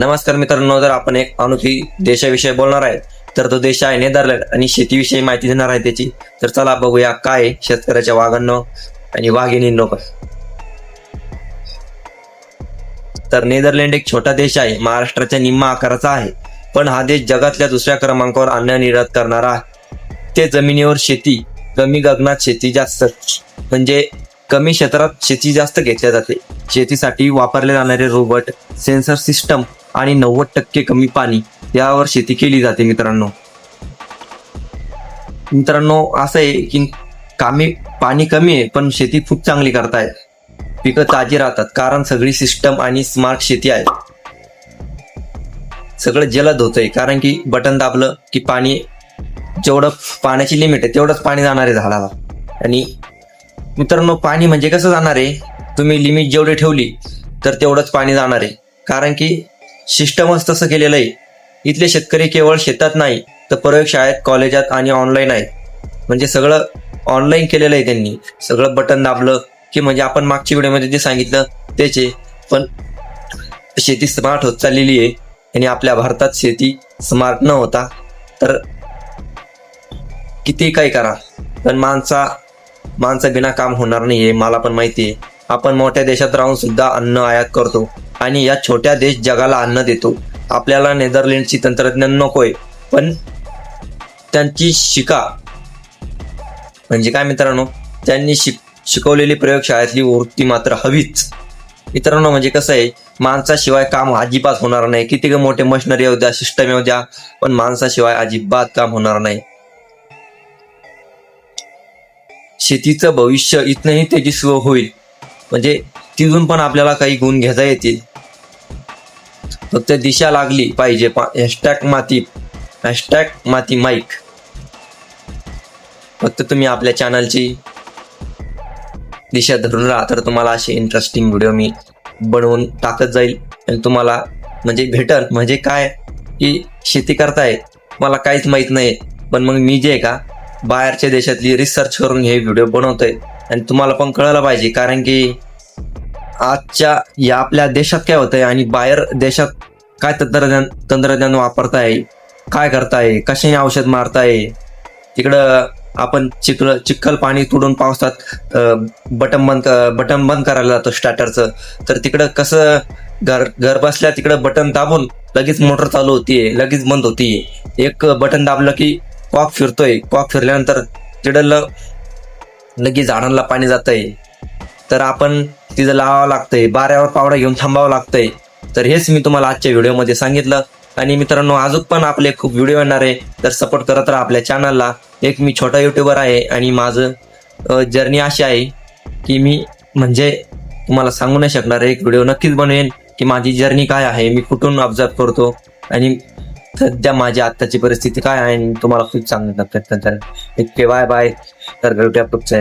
नमस्कार मित्रांनो जर आपण एक अनोखी देशाविषयी बोलणार आहे तर तो देश आहे नेदरलँड आणि शेतीविषयी माहिती देणार आहे त्याची. तर चला बघूया काय आहे शेतकऱ्याच्या वाघांनो आणि वाघिणींनो पण तर नेदरलँड एक छोटा देश आहे महाराष्ट्राच्या निम्मा आकाराचा आहे. पण हा देश जगातल्या दुसऱ्या क्रमांकावर अन्न निर्यात करणारा आहे. ते जमिनीवर शेती कमी गगनात शेती जास्त म्हणजे कमी क्षेत्रात शेती जास्त घेतल्या जाते. शेतीसाठी वापरले जाणारे रोबोट सेन्सर सिस्टम आणि नव्वद टक्के कमी पाणी यावर शेती केली जाते मित्रांनो. मित्रांनो असं आहे की कामे पाणी कमी आहे पण शेती खूप चांगली करतायत पिकं ताजी राहतात कारण सगळी सिस्टम आणि स्मार्ट शेती आहे. सगळं जलद होतंय कारण की बटन दाबलं की पाणी जेवढं पाण्याची लिमिट आहे तेवढंच पाणी जाणार आहे झाडाला. आणि मित्रांनो पाणी म्हणजे कसं जाणार आहे? तुम्ही लिमिट जेवढी ठेवली तर तेवढंच पाणी जाणार आहे. कारण की सिस्टमच तसं केलेलं आहे. इथले शेतकरी केवळ शेतात नाही तर प्रयोगशाळेत कॉलेजात आणि ऑनलाईन आहेत. म्हणजे सगळं ऑनलाईन केलेलं आहे त्यांनी. सगळं बटन दाबलं की म्हणजे आपण मागच्या व्हिडिओमध्ये जे सांगितलं त्याचे पण शेती स्मार्ट होत चाललेली आहे आणि आपल्या भारतात शेती स्मार्ट न होता तर किती काही करा. पण माणसा माणसं बिना काम होणार नाही आहे मला पण माहिती आहे. आपण मोठ्या देशात राहून सुद्धा अन्न आयात करतो. आणि या छोट्या देश जगाला अन्न देतो. आपल्याला नेदरलँडची तंत्रज्ञान नकोय पण त्यांची शिका. म्हणजे काय मित्रांनो? त्यांनी शिक शिकवलेली प्रयोगशाळेतली वृत्ती मात्र हवीच. मित्रांनो म्हणजे कसं आहे माणसाशिवाय काम अजिबात होणार नाही. किती मोठे मशिनरी येऊ द्या सिस्टम येऊ द्या पण माणसाशिवाय अजिबात काम होणार नाही. शेतीचं भविष्य इथनंही तेजस्व होईल. म्हणजे तिथून पण आपल्याला काही गुण घेता येतील. फक्त दिशा लागली पाहिजे. हॅशटॅग माती हॅशटॅग माती माईक फक्त तुम्ही आपल्या चॅनलची दिशा धरून राहा तर तुम्हाला असे इंटरेस्टिंग व्हिडिओ मी बनवून टाकत जाईल. आणि तुम्हाला म्हणजे भेटल. म्हणजे काय? की शेती करताय. मला काहीच माहीत नाही पण मग मी जे आहे का बाहेरच्या देशातली रिसर्च करून हे व्हिडिओ बनवतोय. आणि तुम्हाला पण कळलं पाहिजे. कारण की आजच्या या आपल्या देशात काय होतंय आणि बाहेर देशात काय तंत्रज्ञान तंत्रज्ञान वापरताय? काय करताय? कशाने औषध मारताय? तिकडं आपण चिखल चिखल पाणी तुडून पावसात बटन बंद बटन बंद करायला जातो स्टार्टरचं तर तिकडं कसं घर घर बसल्या तिकडं बटन दाबून लगेच मोटर चालू होतीये लगेच बंद होतीये. एक बटन दाबलं की कॉक फिरतोय. कॉक फिरल्यानंतर तिकडं ल- लगेच झाडांना पाणी जातंय. तर आपण तिथं लावावं लागतंय. बाऱ्यावर पावडा घेऊन थांबावं लागतंय. तर हेच मी तुम्हाला आजच्या व्हिडिओमध्ये सांगितलं. आणि मित्रांनो अजून पण आपले खूप व्हिडिओ येणार आहे. तर सपोर्ट करत राहा आपल्या चॅनलला एक मी छोटा युट्यूबर आहे आणि माझं जर्नी अशी आहे की मी म्हणजे तुम्हाला सांगू नाही शकणार एक व्हिडिओ नक्कीच बनवेन की माझी जर्नी काय आहे मी कुठून ऑब्झर्व करतो आणि सध्या माझी आत्ताची परिस्थिती काय आहे आणि तुम्हाला खूप चांगलं प्रयत्न करेन इतके बाय बाय तर भेटूया पुढच्या